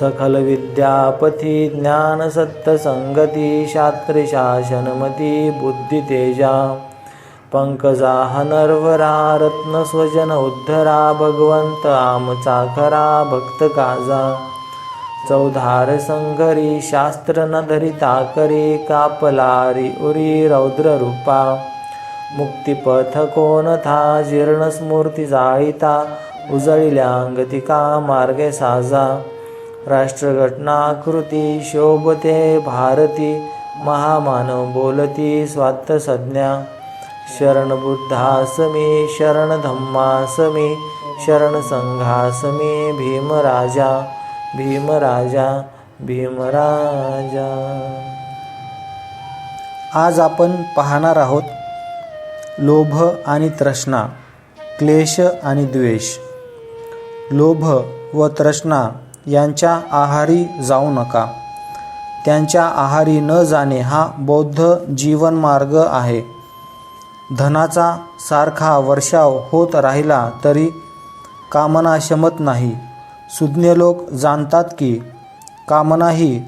सकलविद्यापथि ज्ञानसत्तसङ्गति शास्त्रशासनमति बुद्धितेजा। पङ्कजाः नर्वरा रत्नस्वजन उद्धरा भगवन्त आमचाखरा भक्तकाजा। चौधार संघरी शास्त्र न धरिता करी कापलारी उरी रौद्ररूपा। मुक्तिपथ कोणथा जीर्णस्मूर्ती जाळीता उजळिल्यांगतिका मार्गे साजा। राष्ट्रघटनाकृती शोभते भारती महामानव बोलती स्वात्त संज्ञा शरणबुद्धास मे शरणधम्मास मे भीमराजा। भीमराजा भीमराजा। आज आपण पाहणार आहोत लोभ आणि तृष्णा क्लेश आणि द्वेष। लोभ व तृष्णा यांच्या आहारी जाऊ नका. त्यांच्या आहारी न जाणे हा बौद्ध जीवनमार्ग आहे. धनाचा सारखा वर्षाव होत राहिला तरी कामना शमत नाही. सुज्ञ लोक जाणतात की कामना ही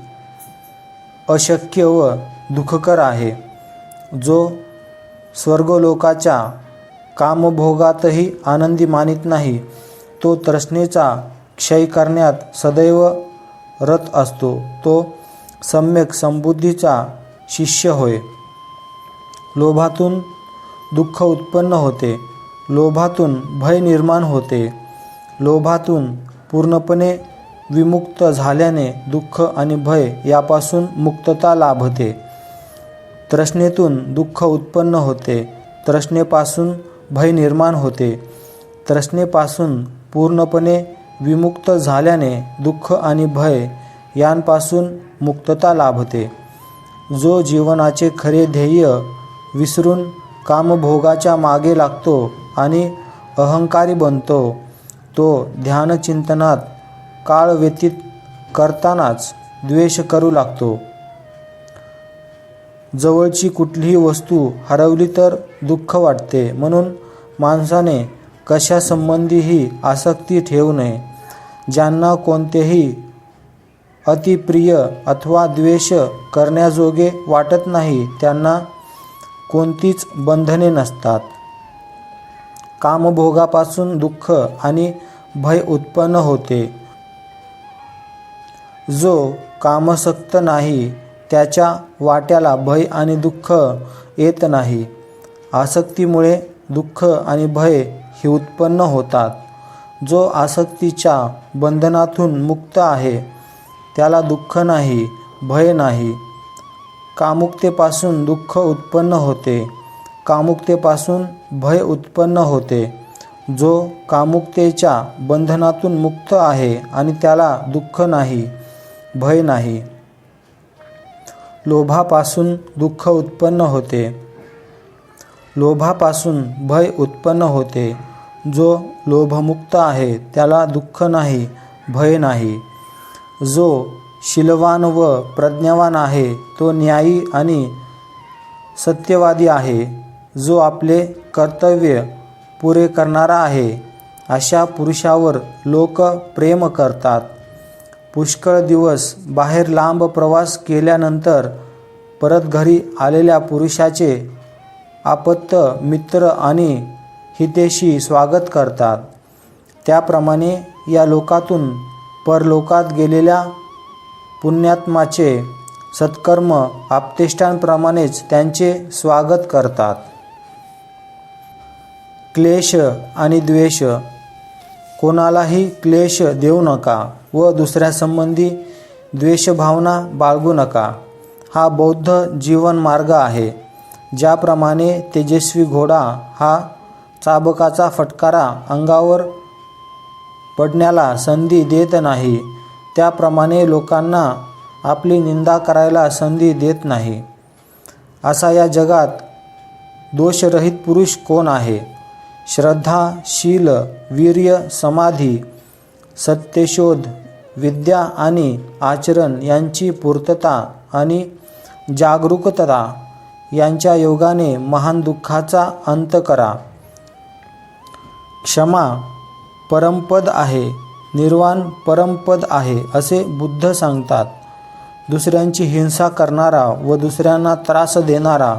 अशक्य व दुःखकर आहे. जो स्वर्गलोकाच्या कामभोगातही आनंदी मानित नाही तो तृष्णेचा क्षय करण्यात सदैव रत असतो. तो सम्यक समबुद्धीचा शिष्य होय. लोभातून दुःख उत्पन्न होते. लोभातून भय निर्माण होते. लोभातून पूर्णपणे विमुक्त झाल्याने दुःख आणि भय यापासून मुक्तता लाभते. तृष्णेतून दुःख उत्पन्न होते. तृष्णेपासून भय निर्माण होते. तृष्णेपासून पूर्णपणे विमुक्त झाल्याने दुःख आणि भय यांपासून मुक्तता लाभते. जो जीवनाचे खरे ध्येय विसरून कामभोगाच्या मागे लागतो आणि अहंकारी बनतो तो ध्यानचिंतनात काळ व्यतीत करतानाच द्वेष करू लागतो. जवळची कुठलीही वस्तू हरवली तर दुःख वाटते म्हणून माणसाने कशासंबंधीही आसक्ती ठेवू नये. ज्यांना कोणतेही अतिप्रिय अथवा द्वेष करण्याजोगे वाटत नाही त्यांना कोणतीच बंधने नसतात. कामभोगापासून दुःख आणि भय उत्पन्न होते. जो कामसक्त नाही त्याच्या वाट्याला भय आणि दुःख येत नाही. आसक्तीमुळे दुःख आणि भय ही उत्पन्न होतात. जो आसक्तीच्या बंधनातून मुक्त आहे त्याला दुःख नाही भय नाही. कामुकतेपासून दुःख उत्पन्न होते. कामुकतेपासून भय उत्पन्न होते. जो कामुकतेच्या बंधनातून मुक्त आहे आणि त्याला दुःख नाही भय नाही. लोभापासून दुःख उत्पन्न होते. लोभापासून भय उत्पन्न होते. जो लोभमुक्त आहे त्याला दुःख नाही भय नाही. जो शिलवान व प्रज्ञावान आहे तो न्यायी आणि सत्यवादी आहे. जो आपले कर्तव्य पुरे करणारा आहे अशा पुरुषावर लोक प्रेम करतात. पुष्कळ दिवस बाहेर लांब प्रवास केल्यानंतर परत घरी आलेल्या पुरुषाचे आपत्त मित्र आणि हितेशी स्वागत करतात. त्याप्रमाणे या लोकातून परलोकात गेलेल्या पुण्यात्माचे सत्कर्म आपतेष्टांप्रमाणेच त्यांचे स्वागत करतात. क्लेश आणि द्वेष. कोणालाही क्लेश देऊ नका व दुसऱ्यासंबंधी द्वेषभावना बाळगू नका. हा बौद्ध जीवनमार्ग आहे. ज्याप्रमाणे तेजस्वी घोडा हा चाबकाचा फटकारा अंगावर पडण्याला संधी देत नाही. त्याप्रमाणे लोकांना आपली निंदा करायला संधी देत नाही. असा या जगात दोषरहित पुरुष कोण आहे? श्रद्धा शील वीर्य समाधी सत्यशोध विद्या आणि आचरण यांची पूर्तता आणि जागरूकता यांच्या योगाने महान दुःखाचा अंत करा. क्षमा परमपद आहे निर्वाण परमपद आहे असे बुद्ध सांगतात. दुसऱ्यांची हिंसा करणारा व दुसऱ्यांना त्रास देणारा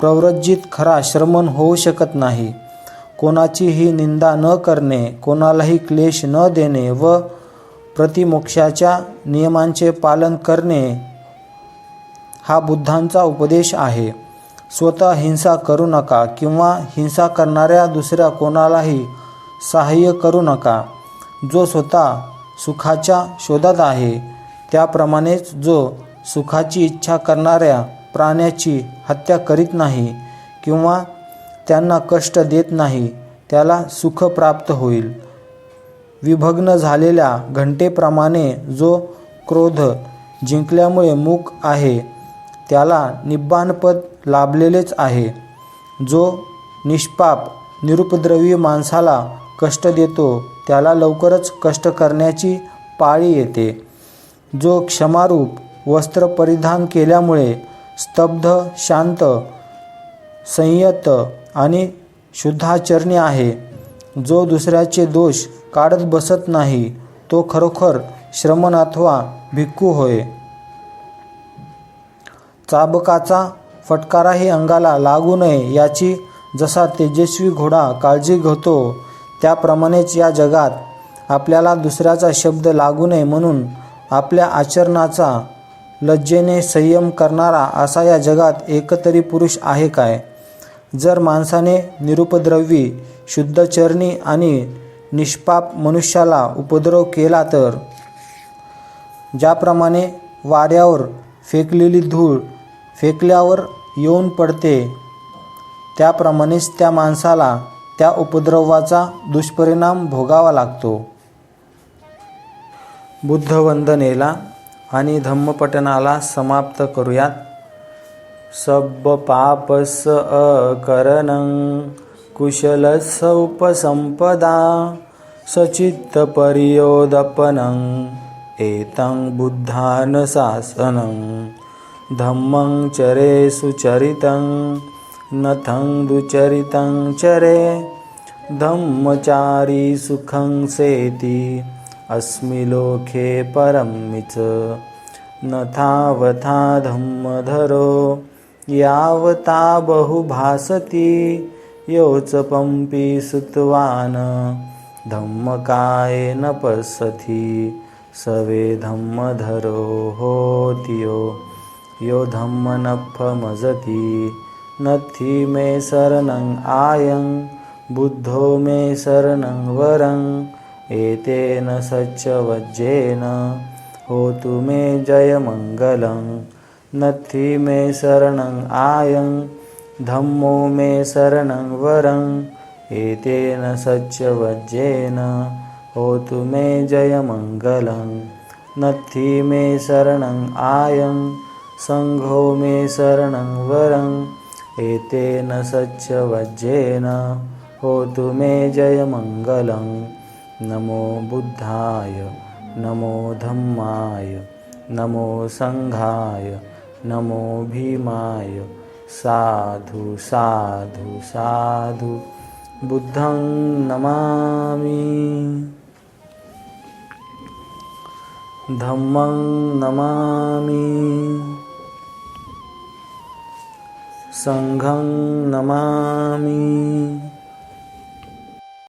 प्रव्रजित खरा श्रमण होऊ शकत नाही. कोणाचीही निंदा न करणे कोणालाही क्लेश न देणे व प्रतिमोक्षाच्या नियमांचे पालन करणे हा बुद्धांचा उपदेश आहे. स्वतः हिंसा करू नका किंवा हिंसा करणाऱ्या दुसऱ्या कोणालाही सहाय्य करू नका. जो स्वतः सुखाच्या शोधात आहे त्याप्रमाणेच जो सुखाची इच्छा करणाऱ्या प्राण्याची हत्या करीत नाही किंवा त्यांना कष्ट देत नाही त्याला सुख प्राप्त होईल. विभग्न झालेल्या घंटेप्रमाणे जो क्रोध जिंकल्यामुळे मूक आहे त्याला निब्बाणपद लाभलेलेच आहे. जो निष्पाप निरुपद्रवी माणसाला कष्ट देतो त्याला लवकरच कष्ट करण्याची पाळी येते. जो क्षमारूप वस्त्र परिधान केल्यामुळे स्तब्ध शांत संयत आणि शुद्धाचरणी आहे. जो दुसऱ्याचे दोष काढत बसत नाही तो खरोखर श्रमण अथवा भिक्खू होय. चाबकाचा फटकाराही अंगाला लागू नये याची जसा तेजस्वी घोडा काळजी घेतो त्याप्रमाणेच या जगात आपल्याला दुसऱ्याचा शब्द लागू नये म्हणून आपल्या आचरणाचा लज्जेने संयम करणारा असा या जगात एकतरी पुरुष आहे काय? जर माणसाने निरुपद्रवी शुद्धचरणी आणि निष्पाप मनुष्याला उपद्रव केला तर? ज्याप्रमाणे वाऱ्यावर फेकलेली धूळ फेकल्यावर येऊन पडते. त्याप्रमाणेच त्या माणसाला त्या उपद्रवाचा दुष्परिणाम भोगावा लागतो. बुद्धवंदनेला आणि धम्मपठनाला समाप्त करूयात. सब पापस अकरणं कुशलस उपसंपदा सचित्तपर्योदपनं एतं बुद्धानुशासनं धम्मं चरे सुचरितं नथं दुचरितं चरे धम्मचारी सुखं सेति अस्मि लोके परमिच न नथावथा धम्मधरो यावता बहुभासति योच पंपी सुतवान धम्मकाय न पश्यति सवे धम्मधरो होतियो। यो धम्मनफमजति नथि मे शरणं आयं बुद्धो मे शरणं वरं। एतेन सच्चवज्जेन होतु मे जयमङ्गलं। नथि मे शरणं आयं धम्मो मे शरणं वरं। एतेन सच्चवज्जेन होतु मे जयमङ्गलं। नथि मे शरणं आयं सङ्घो मे शरणं वरं एतेन सच्चवज्रेन होतु मे जयमङ्गलं। नमो बुद्धाय नमो धम्माय नमो सङ्घाय नमो भीमाय। साधु साधु साधु बुद्धं नमामि। धम्मं नमामि। सङ्घं नमामि।